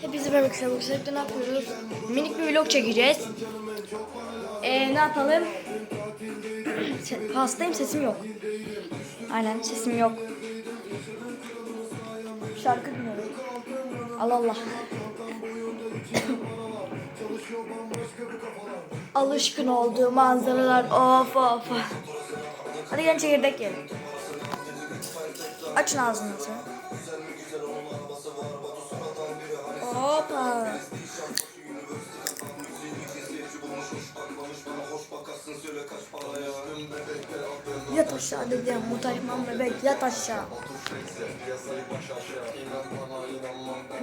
Hepinize arkadaşlar. Bu sefer ne yapıyoruz? Minik bir vlog çekeceğiz. Ee, ne yapalım? Hastayım sesim yok. Aynen sesim yok. Şarkı dinliyorum. Allah Allah. Alışkın olduğu manzaralar of of. Hadi gel çekirdek yiyelim. Açın ağzınızı. Hoppa. Yat aşağı dedim muhtaçman bebek yat aşağı.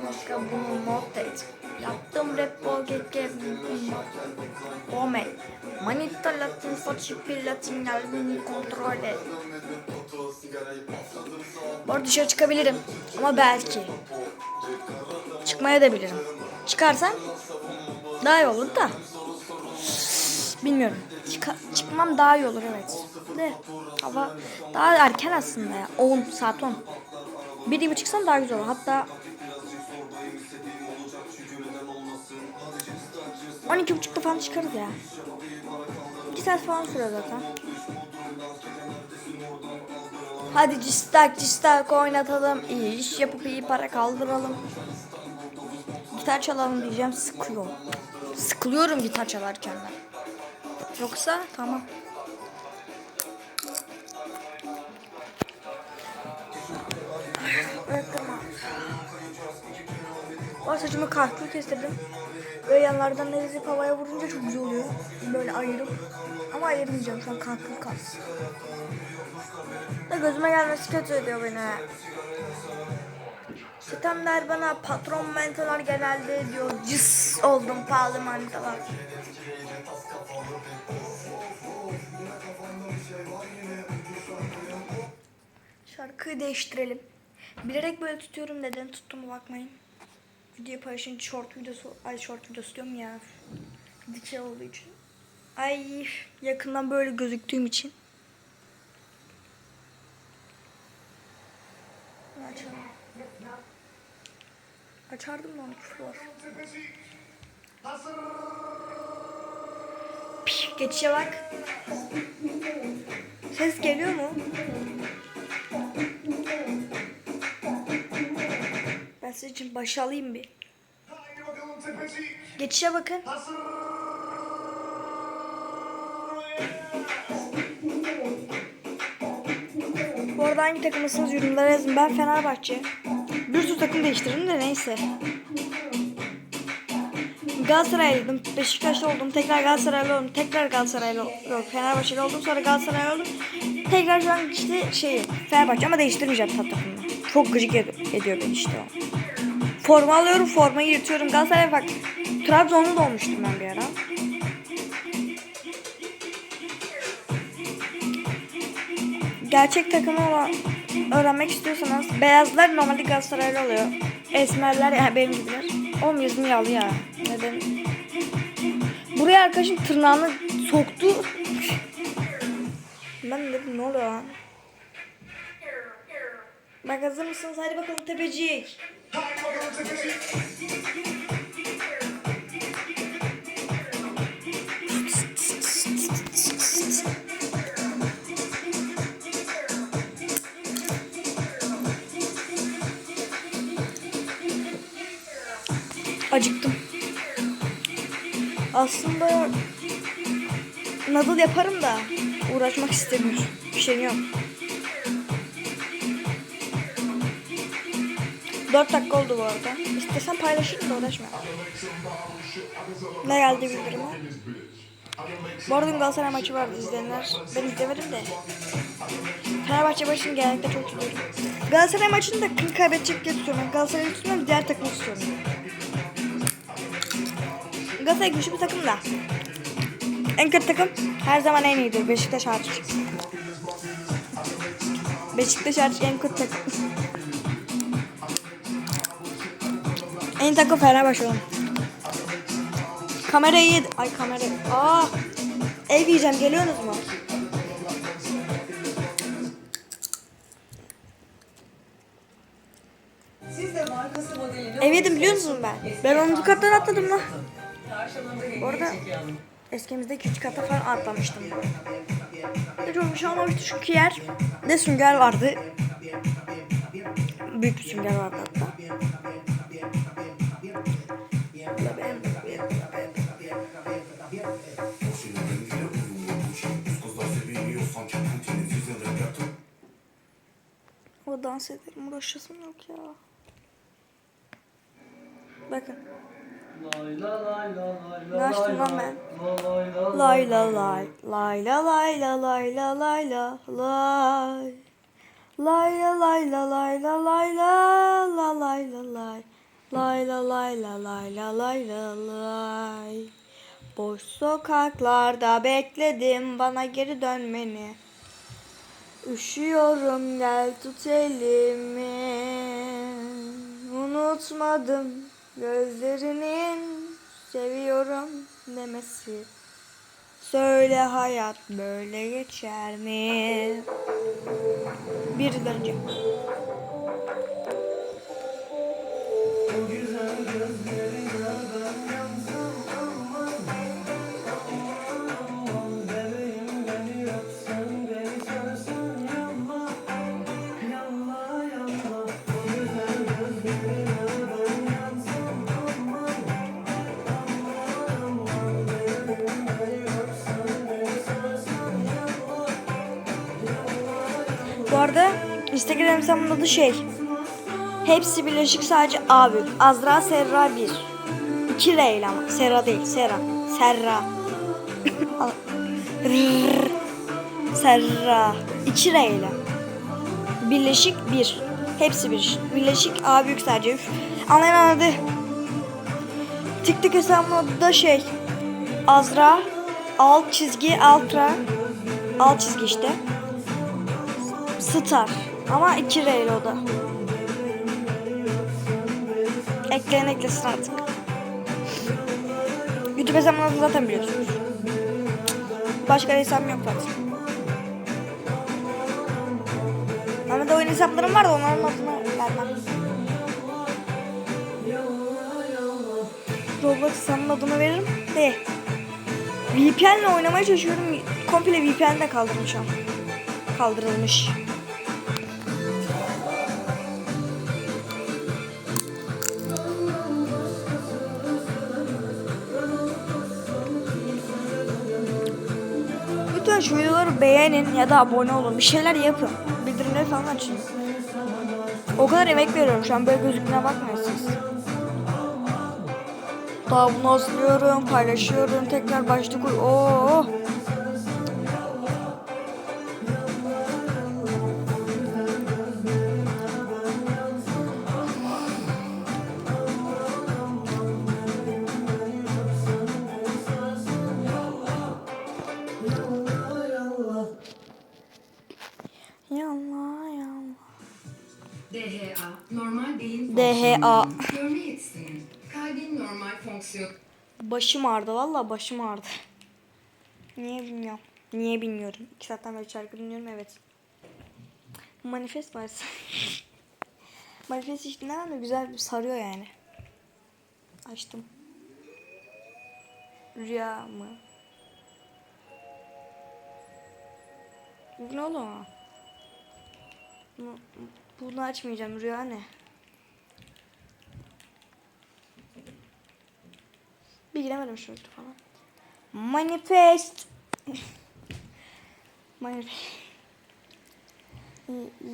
Başka bunu not et. Yaptım rap keke Ome. Manita latin foçi pilatin gel beni kontrol et. Bu arada dışarı çıkabilirim ama belki. Çıkmaya da bilirim. Çıkarsam daha iyi olur da. Bilmiyorum. Çıka- çıkmam daha iyi olur evet. De hava daha erken aslında ya. 10 saat 10. Bir gibi çıksam daha güzel olur. Hatta 12.30'da falan çıkarız ya. 2 saat falan sürer zaten. Hadi cistak cistak oynatalım. İyi iş yapıp iyi para kaldıralım. Gitar çalalım diyeceğim sıkıyor. Sıkılıyorum gitar çalarken ben. Yoksa tamam. O saçımı kahkül kestirdim. Böyle yanlardan nezip havaya vurunca çok güzel oluyor. Böyle ayırıp. Ama ayırmayacağım şu an kahkül kalsın. Da gözüme gelmesi kötü ediyor beni. Sitemler bana patron mentolar genelde diyor. Cıs oldum pahalı manitalar. Şarkıyı değiştirelim. Bilerek böyle tutuyorum neden tuttuğumu bakmayın. Video paylaşınca short videosu, ay short videosu diyorum ya. Dikey olduğu için. Ay yakından böyle gözüktüğüm için. Açalım. Açardım onu küfür var. Pişt, geçişe bak. Ses geliyor mu? İçin baş alayım bir. Geçişe bakın. Bu arada hangi takımısınız yorumlara yazın. Ben Fenerbahçe. Bir sürü takım değiştirdim de neyse. Galatasaraylıydım. Beşiktaşlı oldum. Tekrar Galatasaraylı oldum. Tekrar Galatasaraylı yok. Fenerbahçeli oldum. Sonra Galatasaraylı oldum. Tekrar şu an işte şey Fenerbahçe ama değiştirmeyeceğim tat takımını. Çok gıcık ed- ediyor beni işte o. Forma alıyorum, formayı yırtıyorum. Galatasaray bak. Trabzonlu da olmuştum ben bir ara. Gerçek takımı olan öğrenmek istiyorsanız beyazlar normalde Galatasaraylı oluyor. Esmerler yani benim gibiler. Oğlum yüzüm yağlı ya. Neden? Buraya arkadaşım tırnağını soktu. Ben dedim ne oluyor lan? Bak hazır mısınız? Hadi bakalım tepecik. Acıktım. Aslında nadıl yaparım da uğraşmak istemiyorum. Üşeniyorum. 4 dakika oldu bu arada. İstesen paylaşırım da uğraşma. Ne geldi bildirime? Bu arada Galatasaray maçı vardı izleyenler. Ben izlemedim de. Fenerbahçe maçını genellikle çok tutuyorum. Galatasaray maçını da kim kaybedecek diye tutuyorum. Ben Galatasaray'ı tutmuyorum diğer takımı tutuyorum. Galatasaray güçlü bir takım da. En kötü takım her zaman en iyidir. Beşiktaş hariç. Beşiktaş hariç en kötü takım. En iyi takım Fenerbahçe oğlum. Kamerayı. Ay kamera. Aa. Ev yiyeceğim. Geliyorsunuz mu? Ev yedim biliyor musunuz ben? Ben 10. kattan atladım lan. Bu arada eskimizde küçük kata falan atlamıştım. Hiç olmuş olmamıştı çünkü yer ne sünger vardı. Büyük bir sünger vardı hatta. Dans ederim uğraşasım yok ya. Bakın. Ne açtım lan ben? Lay la lay lay la lay la lay la lay la lay Lay la lay la lay la lay la la lay la lay Lay la lay la lay la lay la lay Boş sokaklarda bekledim bana geri dönmeni Üşüyorum gel tut elimi Unutmadım gözlerinin seviyorum demesi Söyle hayat böyle geçer mi? Bir önce. Bu Instagram hesabımın adı şey. Hepsi birleşik sadece A büyük. Azra Serra 1. 2 R ile ama. Serra değil. Serra. Serra. Serra. 2 R ile. Birleşik 1. Hepsi bir. Birleşik A büyük sadece. Üf. Anlayan anladı. TikTok hesabımın adı da şey. Azra alt çizgi altra alt çizgi işte. Star. Ama 2 R ile o da. Ekleyen eklesin artık. YouTube hesabımın adını zaten biliyorsunuz. Başka hesabım yok zaten. Ama da oyun hesaplarım var da onların adını vermem. Roblox hesabımın adını veririm de. VPN ile oynamaya çalışıyorum. Komple VPN de kaldırmış ama. Kaldırılmış. Beğenin ya da abone olun. Bir şeyler yapın. Bildirimleri falan açın. O kadar emek veriyorum şu an böyle gözükmeye bakmayın siz. Daha bunu hazırlıyorum, paylaşıyorum, tekrar başlık. Oo. DHA, normal beyin DHA. Görme yetisinin, kalbin normal fonksiyon. Başım ağrıdı valla başım ağrıdı. Niye bilmiyorum. Niye bilmiyorum. İki saatten beri şarkı dinliyorum evet. Manifest var. Manifest işte ne de güzel bir sarıyor yani. Açtım. Rüya mı? Ne oğlum? Bunu, bunu açmayacağım. Rüya ne? Bir giremedim şurada falan. Manifest. Manifest.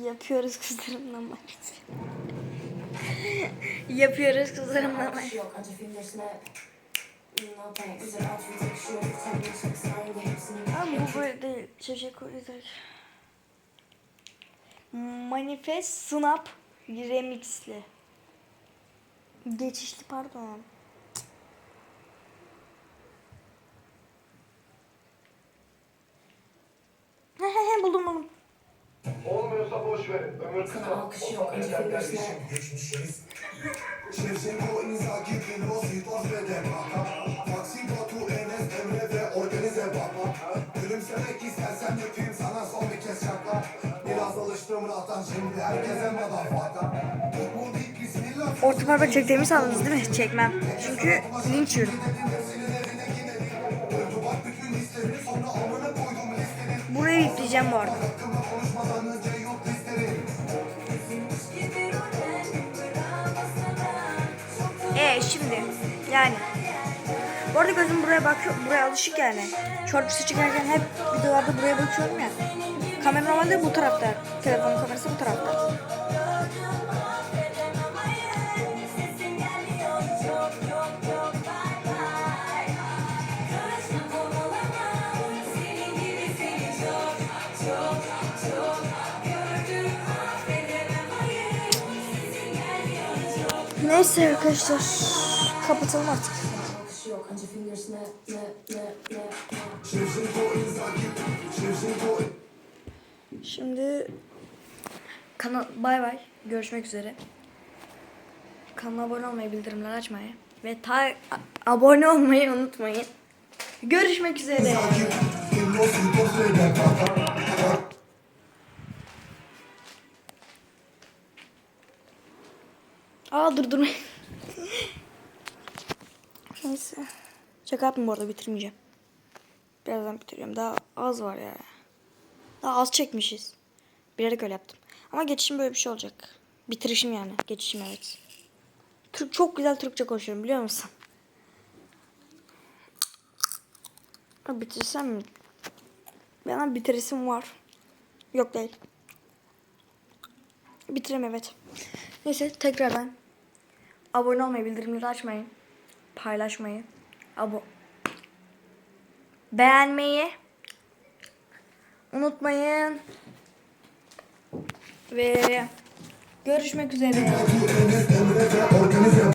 Yapıyoruz kızlarımla manifest. Yapıyoruz kızlarımla manifest. Ama bu böyle değil. Teşekkür ederim. Manifest Snap remixli. Geçişli pardon. Hehehe buldum buldum. Olmuyorsa boş verin. Ömür kısa. Sana alkış yok acı Geçmişiz. Şevşenko imza gibi Orta Parpak çektiğimi sandınız değil mi? Çekmem. Çünkü linç yiyorum. Burayı yükleyeceğim bu arada. E şimdi yani bu arada gözüm buraya bakıyor, buraya alışık yani. Çorpçusu çıkarken hep videolarda buraya bakıyorum ya. Kamera normalde bu tarafta. Telefon kamerası bu tarafta. Neyse arkadaşlar kapatalım artık. Şimdi kanal bay bay görüşmek üzere. Kanala abone olmayı, bildirimleri açmayı ve ta abone olmayı unutmayın. Görüşmek üzere. Aa dur dur. Neyse. Şaka yaptım bu arada bitirmeyeceğim. Birazdan bitiriyorum. Daha az var ya. Daha az çekmişiz. Bilerek öyle yaptım. Ama geçişim böyle bir şey olacak. Bitirişim yani. Geçişim evet. Türk çok güzel Türkçe konuşuyorum biliyor musun? Bitirsem mi? Bana bitirisim var. Yok değil. Bitirem evet. Neyse tekrardan abone olmayı, bildirimleri açmayı, paylaşmayı, abo beğenmeyi unutmayın. Ve görüşmek üzere.